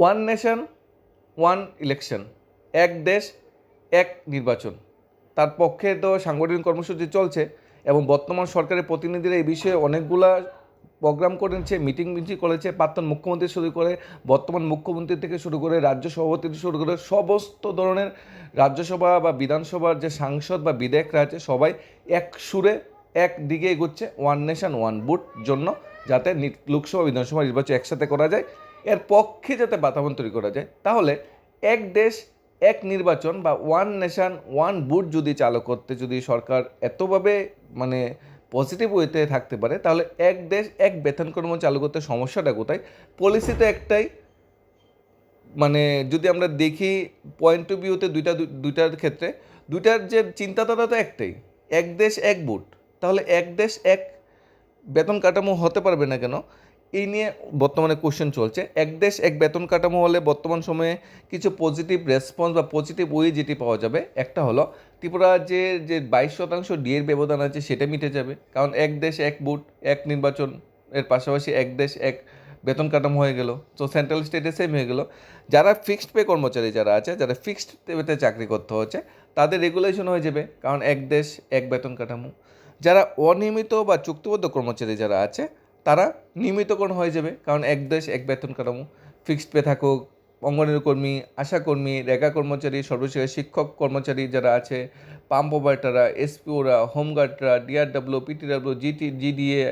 One nation one election এক দেশ, এক নির্বাচন। তার পক্ষে তো সাংগঠনিক কর্মসূচি চলছে এবং বর্তমান সরকারের প্রতিনিধিরা এই বিষয়ে অনেকগুলা প্রোগ্রাম করেছে, মিটিং মিটিং করেছে, প্রাক্তন মুখ্যমন্ত্রী শুরু করে, বর্তমান মুখ্যমন্ত্রী থেকে শুরু করে, রাজ্য সভাপতি থেকে শুরু করে, সমস্ত ধরনের রাজ্যসভা বা বিধানসভার যে সাংসদ বা বিধায়করা আছে, সবাই এক সুরে এক দিকে এগোচ্ছে ওয়ান নেশন ওয়ান বুট জন্য, যাতে লোকসভা, বিধানসভা নির্বাচন একসাথে করা যায়। এর পক্ষে যাতে বাতাবরণ তৈরি করা যায়, তাহলে এক দেশ, এক নির্বাচন বা ওয়ান নেশান ওয়ান বুট যদি চালু করতে যদি সরকার এতভাবে মানে পজিটিভ ওয়েতে থাকতে পারে, তাহলে এক দেশ, এক বেতন কর্ম চালু করতে সমস্যাটা কোথায়? পলিসি তো একটাই। মানে যদি আমরা দেখি পয়েন্ট অফ ভিউতে দুইটা, দুইটার ক্ষেত্রে, দুইটার যে চিন্তাধারা তো একটাই। এক দেশ, এক বুট তাহলে এক দেশ, এক বেতন কাঠামো হতে পারবে না কেন? এই নিয়ে বর্তমানে কোশ্চেন চলছে। এক দেশ, এক বেতন কাঠামো হলে বর্তমান সময়ে কিছু পজিটিভ রেসপন্স বা পজিটিভ ওয়ে যেটি পাওয়া যাবে, একটা হলো ত্রিপুরা যে যে বাইশ শতাংশ ডিএর ব্যবধান আছে সেটা মিটে যাবে। কারণ এক দেশ, এক বুট এক নির্বাচন, এর পাশাপাশি এক দেশ, এক বেতন কাঠামো হয়ে গেল। তো সেন্ট্রাল স্টেটে সেম হয়ে গেল। যারা ফিক্সড পে কর্মচারী যারা আছে, যারা ফিক্সড পেতে চাকরি করতে হচ্ছে, তাদের রেগুলেশন হয়ে যাবে। কারণ এক দেশ, এক বেতন কাঠামো। যারা অনিয়মিত বা চুক্তিবদ্ধ কর্মচারী যারা আছে তারা নিয়মিতকরণ হয়ে যাবে। কারণ এক দেশ, এক বেতন কাঠামো। ফিক্সড পে থাকুক অঙ্গনের কর্মী, আশা কর্মী রেগা কর্মচারী, সর্বশেষ শিক্ষক কর্মচারী যারা আছে পাম্প অপারেটাররা এসপিওরা হোমগার্ডরা DRW PTW GT GDA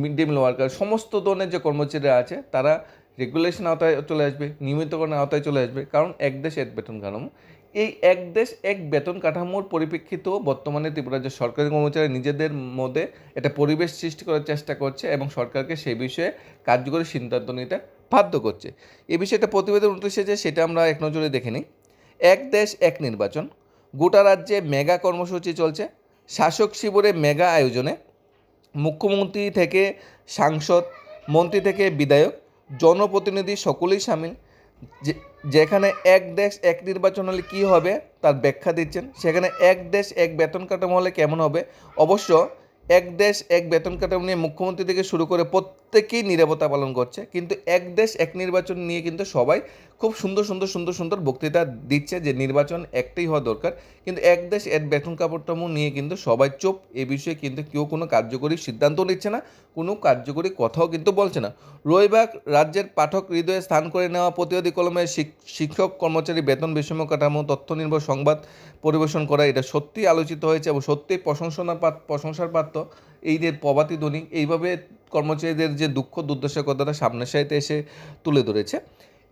mid day meal worker সমস্ত ধরনের যে কর্মচারীরা আছে, তারা রেগুলেশন আওতায় চলে আসবে, নিয়মিতকরণের আওতায় চলে আসবে। কারণ এক দেশ, এক বেতন কাঠামো। এই এক দেশ, এক বেতন কাঠামোর পরিপ্রেক্ষিতেও বর্তমানে ত্রিপুরা যে সরকারি কর্মচারী নিজেদের মধ্যে একটা পরিবেশ সৃষ্টি করার চেষ্টা করছে এবং সরকারকে সেই বিষয়ে কার্যকরী সিদ্ধান্ত নিতে বাধ্য করছে। এ বিষয়ে একটা প্রতিবেদন উঠে এসেছে, সেটা আমরা এক নজরে দেখে নিই। এক দেশ, এক নির্বাচন। গোটা রাজ্যে মেগা কর্মসূচি চলছে। শাসক শিবিরে মেগা আয়োজনে মুখ্যমন্ত্রী থেকে সাংসদ, মন্ত্রী থেকে বিধায়ক, জনপ্রতিনিধি সকলেই সামিল। যে যেখানে এক দেশ, এক নির্বাচন হলে কী হবে তার ব্যাখ্যা দিচ্ছেন। সেখানে এক দেশ, এক বেতন কাঠামো হলে কেমন হবে? অবশ্য এক দেশ, এক বেতন কাঠামো নিয়ে মুখ্যমন্ত্রী থেকে শুরু করে প্রত্যেকেই নিরাপত্তা পালন করছে। কিন্তু এক দেশ, এক নির্বাচন নিয়ে কিন্তু সবাই খুব সুন্দর সুন্দর সুন্দর সুন্দর বক্তৃতা দিচ্ছে যে নির্বাচন একটাই হওয়া দরকার। কিন্তু এক দেশ, এক বেতন কাপড়টামো নিয়ে কিন্তু সবাই চোপ। এ বিষয়ে কিন্তু কেউ কোনো কার্যকরী সিদ্ধান্ত নিচ্ছে না, কোনো কার্যকরী কথাও কিন্তু বলছে না। রবিবার রাজ্যের পাঠক হৃদয়ে স্থান করে নেওয়া প্রতিবাদী কলমের শিক- শিক্ষক, কর্মচারী বেতন বিষম কাঠামো তথ্য নির্ভর সংবাদ পরিবেশন করা এটা সত্যিই আলোচিত হয়েছে এবং সত্যিই প্রশংসনার প্রশংসার পাত্র। এই যে প্রবাদী ধ্বনি, এইভাবে কর্মচারীদের যে দুঃখ দুর্দশার কথাটা সামনের সাইতে এসে তুলে ধরেছে।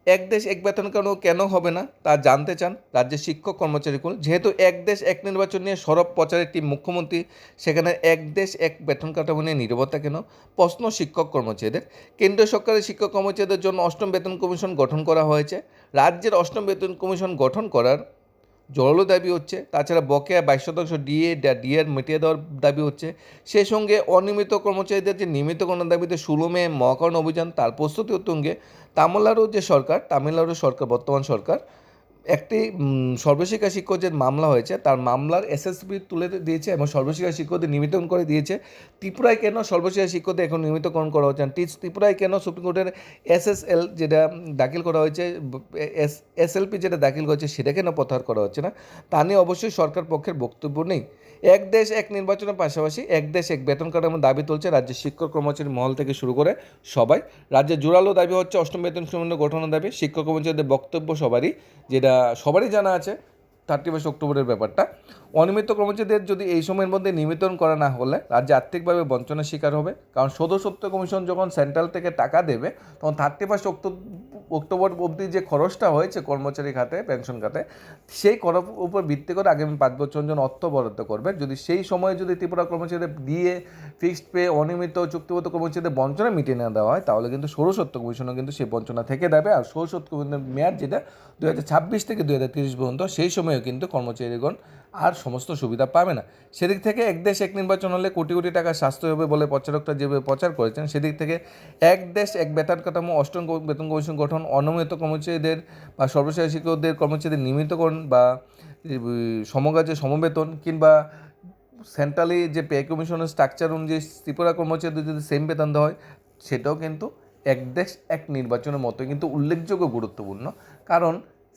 এক দেশ এক বেতন কেন কেন হবে না তা জানতে চান রাজ্যের শিক্ষক কর্মচারীগুলো যেহেতু এক দেশ এক নির্বাচন নিয়ে সরব প্রচারের টিম মুখ্যমন্ত্রী, সেখানে এক দেশ এক বেতন কাঠামো নিয়ে নিরবতা কেন? প্রশ্ন শিক্ষক কর্মচারীদের। কেন্দ্রীয় সরকারের শিক্ষক কর্মচারীদের জন্য অষ্টম বেতন কমিশন গঠন করা হয়েছে। রাজ্যের অষ্টম বেতন কমিশন গঠন করার জোরালো দাবি হচ্ছে। তাছাড়া বকেয়া বাইশ শতাংশ ডিএ ডিএর মিটিয়ে দেওয়ার দাবি হচ্ছে। সেই সঙ্গে অনিয়মিত কর্মচারীদের যে নিয়মিত কোনো দাবিতে ষোলো মে মহাকরণ অভিযান, তার প্রস্তুতি উত্তঙ্গে তামিলনাড়ুর যে সরকার, তামিলনাড়ুর সরকার, বর্তমান সরকার একটি সর্বশিক্ষা শিক্ষক যে মামলা হয়েছে। তার মামলার এসএসপি তুলে দিয়েছে এবং সর্বশিক্ষা শিক্ষকদের নিমিতকরণ করে দিয়েছে। ত্রিপুরায় কেন সর্বশিক্ষা শিক্ষকদের এখন নিয়মিতকরণ করা হচ্ছে না? ত্রিপুরায় কেন সুপ্রিম কোর্টের এসএসএল যেটা দাখিল করা হয়েছে এস এসএলপি যেটা দাখিল করেছে, সেটা কেন প্রত্যাহার করা হচ্ছে না? তা নিয়ে অবশ্যই সরকার পক্ষের বক্তব্য নেই। এক দেশ, এক নির্বাচনের পাশাপাশি এক দেশ, এক বেতন কাঠামোর দাবি তুলছে রাজ্যের শিক্ষক কর্মচারী মহল থেকে শুরু করে সবাই। রাজ্যের জোরালো দাবি হচ্ছে অষ্টম বেতন সমন্বয় গঠনের দাবি। শিক্ষক কর্মচারীদের বক্তব্য সবারই, যেটা সবারই জানা আছে থার্টি ফার্স্ট অক্টোবরের ব্যাপারটা। অনিয়মিত কর্মচারীদের যদি এই সময়ের মধ্যে নিয়মিতন করা না হলে রাজ্য আর্থিকভাবে বঞ্চনার শিকার হবে। কারণ সদস্যত্ব কমিশন যখন সেন্ট্রাল থেকে টাকা দেবে, তখন থার্টি ফার্স্ট অক্টোবর অবধি যে খরচটা হয়েছে কর্মচারী খাতে, পেনশন খাতে, সেই খরচ উপর ভিত্তি করে আগামী পাঁচ বছর জন্য অর্থ বরাদ্দ করবে যদি সেই সময়ে যদি ত্রিপুরা কর্মচারীদের দিয়ে ফিক্সড পে অনিয়মিত চুক্তিবদ্ধ কর্মচারীদের বঞ্চনা মিটিয়ে না দেওয়া হয়, তাহলে কিন্তু সৌরসত্ব কমিশনও কিন্তু সেই বঞ্চনা থেকে দেবে। আর সৌরসত্ব কমিশনের মেয়াদ যেটা দু হাজার ছাব্বিশ থেকে দু হাজার তিরিশ পর্যন্ত, সেই সময়েও কিন্তু কর্মচারীগণ আর সমস্ত সুবিধা পাবে না। সেদিক থেকে এক দেশ এক নির্বাচন হলে কোটি কোটি টাকা স্বাস্থ্য হবে বলে প্রচারকরা যেভাবে প্রচার করেছেন, সেদিক থেকে এক দেশ এক বেতন কাঠামো, অষ্টম বেতন কমিশন গঠন অনিয়মিত কর্মচারীদের বা সর্বশেষ শিক্ষকদের কর্মচারীদের নিয়মিতকরণ বা সমকাজে সমবেতন কিংবা সেন্ট্রালি যে পে কমিশনের স্ট্রাকচার অনুযায়ী ত্রিপুরা কর্মচারীদের যদি সেম বেতন দেওয়া হয়, সেটাও কিন্তু এক দেশ এক নির্বাচনের মতো কিন্তু উল্লেখযোগ্য গুরুত্বপূর্ণ। কারণ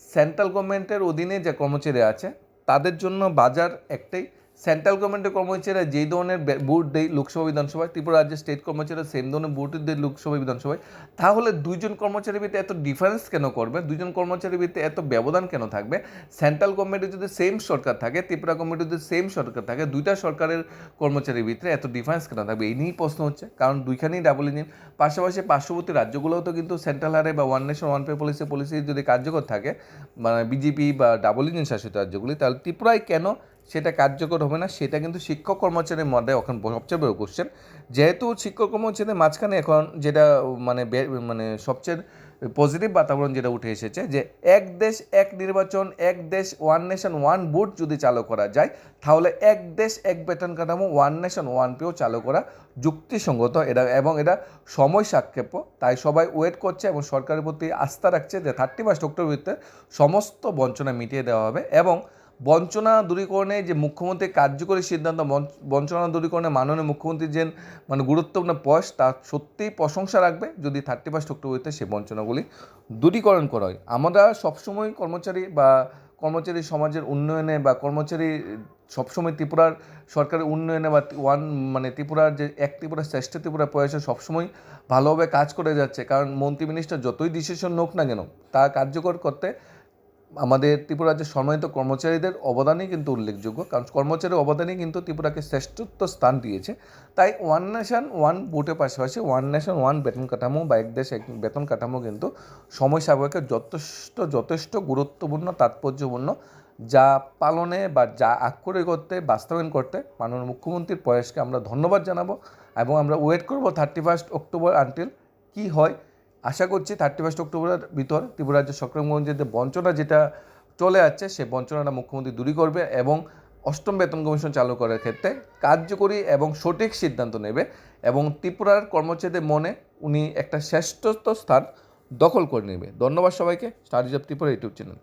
সেন্ট্রাল গভর্নমেন্টের অধীনে যে কর্মচারী আছে তাদের জন্য বাজার একটাই সেন্ট্রাল গভর্নমেন্টের কর্মচারীরা যেই ধরনের ভোট দেয় লোকসভা বিধানসভায়, ত্রিপুরা রাজ্যের স্টেট কর্মচারীরা সেম ধরনের ভোট দেয় লোকসভা বিধানসভায়। তাহলে দুইজন কর্মচারীর ভিতরে এত ডিফারেন্স কেন করবে? দুজন কর্মচারীর ভিতরে এত ব্যবধান কেন থাকবে? সেন্ট্রাল গভর্নমেন্টে যদি সেম সরকার থাকে, ত্রিপুরা গভর্নমেন্টে যদি সেম সরকার থাকে, দুইটা সরকারের কর্মচারীর ভিতরে এত ডিফারেন্স কেন থাকবে? এই নিয়েই প্রশ্ন হচ্ছে। কারণ দুইখানেই ডাবল ইঞ্জিন পাশাপাশি পার্শ্ববর্তী রাজ্যগুলোও তো কিন্তু সেন্ট্রাল হারে বা one nation one pay policy policy যদি কার্যকর থাকে মানে বিজেপি বা ডাবল ইঞ্জিন শাসিত রাজ্যগুলি, তাহলে ত্রিপুরায় কেন সেটা কার্যকর হবে না, সেটা কিন্তু শিক্ষক কর্মচারীর মধ্যে এখন সবচেয়ে বড় কোশ্চেন যেহেতু শিক্ষক কর্মচারীদের মাঝখানে এখন যেটা মানে মানে সবচেয়ে পজিটিভ বাতাবরণ যেটা উঠে এসেছে, যে এক দেশ, এক নির্বাচন, এক দেশ ওয়ান নেশন ওয়ান বুট যদি চালু করা যায়, তাহলে এক দেশ, এক বেতন কাঠামো ওয়ান নেশন ওয়ান পেও চালু করা যুক্তিসঙ্গত। এটা এবং এটা সময় সাক্ষেপ্য তাই সবাই ওয়েট করছে এবং সরকারের প্রতি আস্থা রাখছে যে থার্টি ফার্স্ট অক্টোবর সমস্ত বঞ্চনা মিটিয়ে দেওয়া হবে এবং বঞ্চনা দূরীকরণে যে মুখ্যমন্ত্রী কার্যকরী সিদ্ধান্ত বঞ্চনা দূরীকরণে মাননীয় মুখ্যমন্ত্রীর যে মানে গুরুত্বপূর্ণ পয়স তা সত্যিই প্রশংসা রাখবে যদি থার্টি ফার্স্ট অক্টোবরতে সেই বঞ্চনাগুলি দূরীকরণ করা হয়। আমরা সবসময় কর্মচারী বা কর্মচারী সমাজের উন্নয়নে বা কর্মচারী সবসময় ত্রিপুরার সরকারের উন্নয়নে বা ওয়ান মানে ত্রিপুরার যে এক ত্রিপুরা, শ্রেষ্ঠ ত্রিপুরা প্রয়াসে সবসময় ভালোভাবে কাজ করে যাচ্ছে। কারণ মন্ত্রী মিনিস্টার যতই ডিসিশন নোক না কেন, তা কার্যকর করতে আমাদের ত্রিপুরা রাজ্যের সম্মানিত কর্মচারীদের অবদানই কিন্তু উল্লেখযোগ্য, কারণ কর্মচারীর অবদানই কিন্তু ত্রিপুরাকে শ্রেষ্ঠত্ব স্থান দিয়েছে। তাই ওয়ান নেশন ওয়ান ভোটের পাশাপাশি ওয়ান নেশন ওয়ান বেতন কাঠামো বা এক দেশ এক বেতন কাঠামো কিন্তু সময় সাপেক্ষে যথেষ্ট যথেষ্ট গুরুত্বপূর্ণ, তাৎপর্যপূর্ণ, যা পালনে বা যা আক্ষরে করতে বাস্তবায়ন করতে মাননীয় মুখ্যমন্ত্রীর প্রয়াসকে আমরা ধন্যবাদ জানাব এবং আমরা ওয়েট করব থার্টি ফার্স্ট অক্টোবর আনটিল কী হয় আশা করছি থার্টি ফার্স্ট অক্টোবরের ভিতর ত্রিপুরা রাজ্যের সক্রমগঞ্জের যে বঞ্চনা যেটা চলে আসছে, সে বঞ্চনাটা মুখ্যমন্ত্রী দূরী করবে এবং অষ্টম বেতন কমিশন চালু করার ক্ষেত্রে কার্যকরী এবং সঠিক সিদ্ধান্ত নেবে এবং ত্রিপুরার কর্মচারীদের মনে উনি একটা শ্রেষ্ঠত্ব স্থান দখল করে নেবে। ধন্যবাদ সবাইকে। Star Tripura YouTube channel.